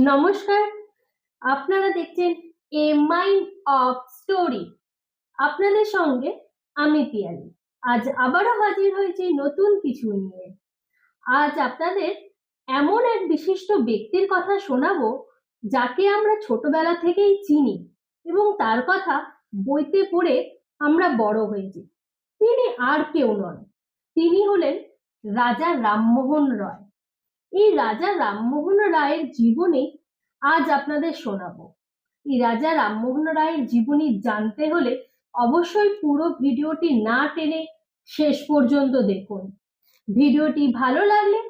নমস্কার। আপনারা দেখছেন এ মাইন্ড অফ স্টোরি আপনাদের সঙ্গে আমি পিয়ালি। আজ আবারও হাজির হয়েছি নতুন কিছু নিয়ে। আজ আপনাদের এমন এক বিশিষ্ট ব্যক্তির কথা শোনাবো, যাকে আমরা ছোটবেলা থেকেই চিনি এবং তার কথা বইতে পড়ে আমরা বড় হয়েছি। তিনি আর কেউ নন। তিনি হলেন রাজা রামমোহন রায়। এই রাজা রামমোহন রায়ের জীবনী আজ আপনাদের শোনাবো। এই রাজা রামমোহন রায়ের জীবনী জানতে হলে অবশ্যই পুরো ভিডিওটি না টেনে শেষ পর্যন্ত দেখুন। ভিডিওটি ভালো লাগলে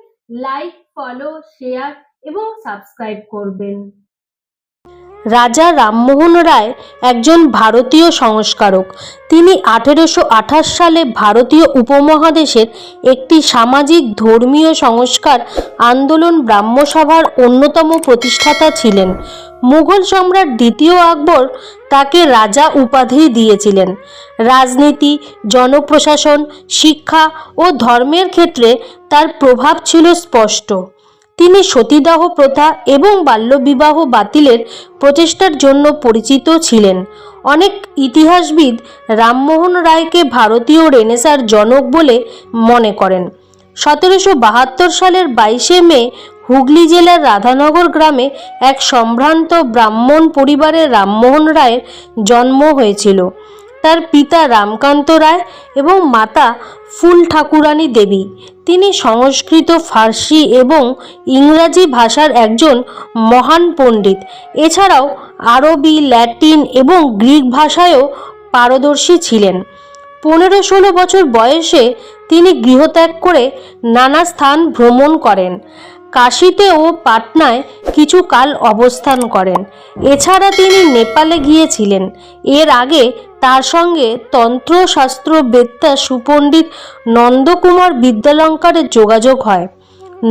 লাইক, ফলো, শেয়ার এবং সাবস্ক্রাইব করবেন। রাজা রামমোহন রায় একজন ভারতীয় সংস্কারক। তিনি আঠেরোশো আঠাশ সালে ভারতীয় উপমহাদেশের একটি সামাজিক ধর্মীয় সংস্কার আন্দোলন ব্রাহ্মসভার অন্যতম প্রতিষ্ঠাতা ছিলেন। মুঘল সম্রাট দ্বিতীয় আকবর তাকে রাজা উপাধি দিয়েছিলেন। রাজনীতি, জনপ্রশাসন, শিক্ষা ও ধর্মের ক্ষেত্রে তার প্রভাব ছিল স্পষ্ট। তিনি সতীদাহ প্রথা এবং বাল্যবিবাহ বাতিলের প্রচেষ্টার জন্য পরিচিত ছিলেন। অনেক ইতিহাসবিদ রামমোহন রায়কে ভারতীয় রেনেসার জনক বলে মনে করেন। সতেরোশো বাহাত্তর সালের বাইশে মে হুগলি জেলার রাধানগর গ্রামে এক সম্ভ্রান্ত ব্রাহ্মণ পরিবারে রামমোহন রায়ের জন্ম হয়েছিল। তার পিতা রামকান্ত রায় এবং মাতা ফুল ঠাকুরানী দেবী। তিনি সংস্কৃত, ফার্সি এবং ইংরাজি ভাষার একজন মহান পণ্ডিত। এছাড়াও আরবি, ল্যাটিন এবং গ্রিক ভাষায়ও পারদর্শী ছিলেন। পনেরো ষোলো বছর বয়সে তিনি গৃহত্যাগ করে নানা স্থান ভ্রমণ করেন। কাশিতে ও পাটনায় কিছু কাল অবস্থান করেন। এছাড়া তিনি নেপালে গিয়েছিলেন। এর আগে তার সঙ্গে তন্ত্রশাস্ত্র বেত্তা সুপণ্ডিত নন্দকুমার বিদ্যালঙ্কারের যোগাযোগ হয়।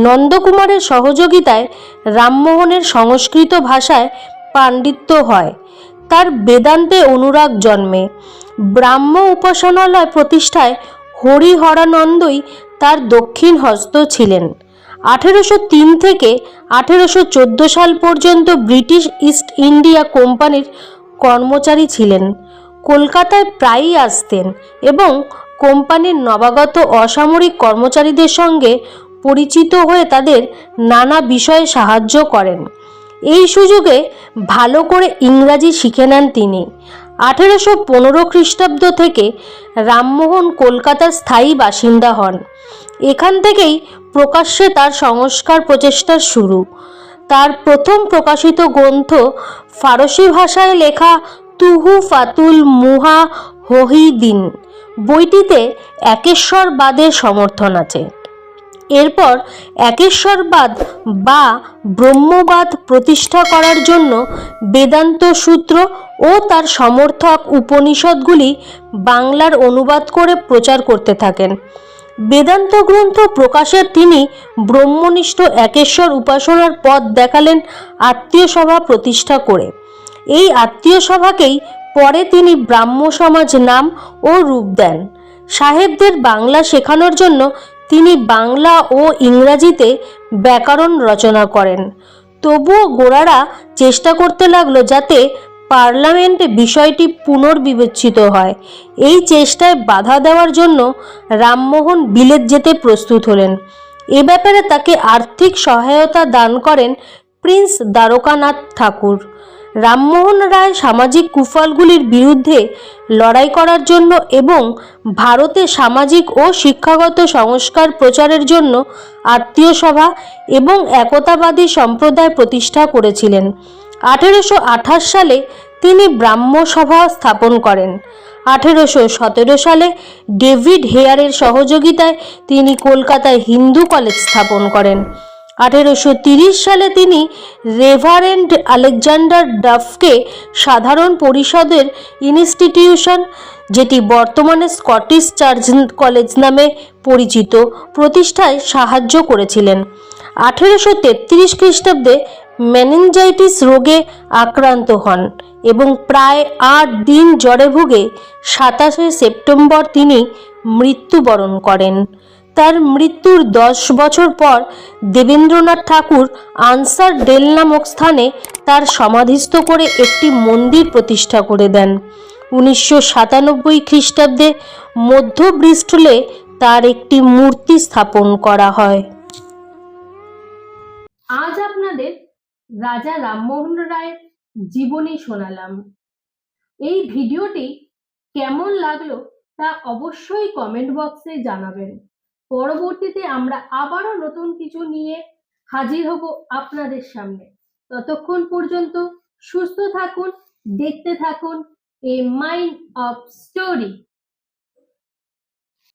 নন্দকুমারের সহযোগিতায় রামমোহনের সংস্কৃত ভাষায় পাণ্ডিত্য হয়। তার বেদান্তে অনুরাগ জন্মে। ব্রাহ্ম উপাসনালয় প্রতিষ্ঠায় হরিহরানন্দই তার দক্ষিণ হস্ত ছিলেন। আঠেরোশো তিন থেকে আঠেরোশো চোদ্দ সাল পর্যন্ত ব্রিটিশ ইস্ট ইন্ডিয়া কোম্পানির কর্মচারী ছিলেন। কলকাতায় প্রায়ই আসতেন এবং কোম্পানির নবাগত অসামরিক কর্মচারীদের সঙ্গে পরিচিত হয়ে তাদের নানা বিষয়ে সাহায্য করেন। এই সুযোগে ভালো করে ইংরাজি শিখে নেন তিনি। আঠেরোশো পনেরো খ্রিস্টাব্দ থেকে রামমোহন কলকাতার স্থায়ী বাসিন্দা হন। এখান থেকেই প্রকাশ্যে তার সংস্কার প্রচেষ্টার শুরু। তার প্রথম প্রকাশিত গ্রন্থ ফারসি ভাষায় লেখা তুহু ফাতুল মুহা হহিদিন বইটিতে একেশ্বরবাদের সমর্থন আছে। এরপর একেশ্বরবাদ বা ব্রহ্মবাদ প্রতিষ্ঠা করার জন্য বেদান্ত সূত্র ও তার সমর্থক উপনিষদগুলি বাংলার অনুবাদ করে প্রচার করতে থাকেন। বেদান্ত গ্রন্থ প্রকাশের তিনি ব্রহ্মনিষ্ঠ একেশ্বর উপাসনার পথ দেখালেন আত্মীয় সভা প্রতিষ্ঠা করে। এই আত্মীয় সভাকেই পরে তিনি ব্রাহ্ম সমাজ নাম ও রূপ দেন। সাহেবদের বাংলা শেখানোর জন্য তিনি বাংলা ও ইংরাজিতে ব্যাকরণ রচনা করেন। তবুও গোড়ারা চেষ্টা করতে লাগল যাতে পার্লামেন্টে বিষয়টি পুনর্বিবেচিত হয়। এই চেষ্টায় বাধা দেওয়ার জন্য রামমোহন বিলেত যেতে প্রস্তুত হলেন। এ ব্যাপারে তাকে আর্থিক সহায়তা দান করেন প্রিন্স দ্বারকানাথ ঠাকুর। রামমোহন রায় সামাজিক কুফলগুলির বিরুদ্ধে লড়াই করার জন্য এবং ভারতে সামাজিক ও শিক্ষাগত সংস্কার প্রচারের জন্য আত্মীয় সভা এবং একতাবাদী সম্প্রদায় প্রতিষ্ঠা করেছিলেন। আঠেরোশো আঠাশ সালে তিনি ব্রাহ্ম সভা স্থাপন করেন। আঠেরোশো সতেরো সালে ডেভিড হেয়ারের সহযোগিতায় তিনি কলকাতায় হিন্দু কলেজ স্থাপন করেন। আঠেরোশো সালে তিনি রেভারেন্ড আলেকজান্ডার ডাফকে সাধারণ পরিষদের ইনস্টিটিউশন, যেটি বর্তমানে স্কটিশ চার্চ কলেজ নামে পরিচিত, প্রতিষ্ঠায় সাহায্য করেছিলেন। আঠেরোশো তেত্রিশ খ্রিস্টাব্দে মেনিনজাইটিস রোগে আক্রান্ত হন এবং প্রায় আট দিন জ্বরে ভুগে সাতাশে সেপ্টেম্বর তিনি মৃত্যুবরণ করেন। তার মৃত্যুর দশ বছর পর দেবেন্দ্রনাথ ঠাকুর আনসার ডেল নামক স্থানে তার সমাধিস্থ করে একটি মন্দির প্রতিষ্ঠা করে দেন। উনিশশো সাতানব্বই খ্রিস্টাব্দে মধ্য ব্রিস্টলে তার একটি মূর্তি স্থাপন করা হয়। আজ আপনাদের রাজা রামমোহন রায়ের জীবনী শোনালাম। এই ভিডিওটি কেমন লাগল তা অবশ্যই কমেন্ট বক্সে জানাবেন। পরবর্তীতে আমরা আবারও নতুন কিছু নিয়ে হাজির হব আপনাদের সামনে। ততক্ষণ পর্যন্ত সুস্থ থাকুন, দেখতে থাকুন, এ মাইন্ড অফ স্টোরি।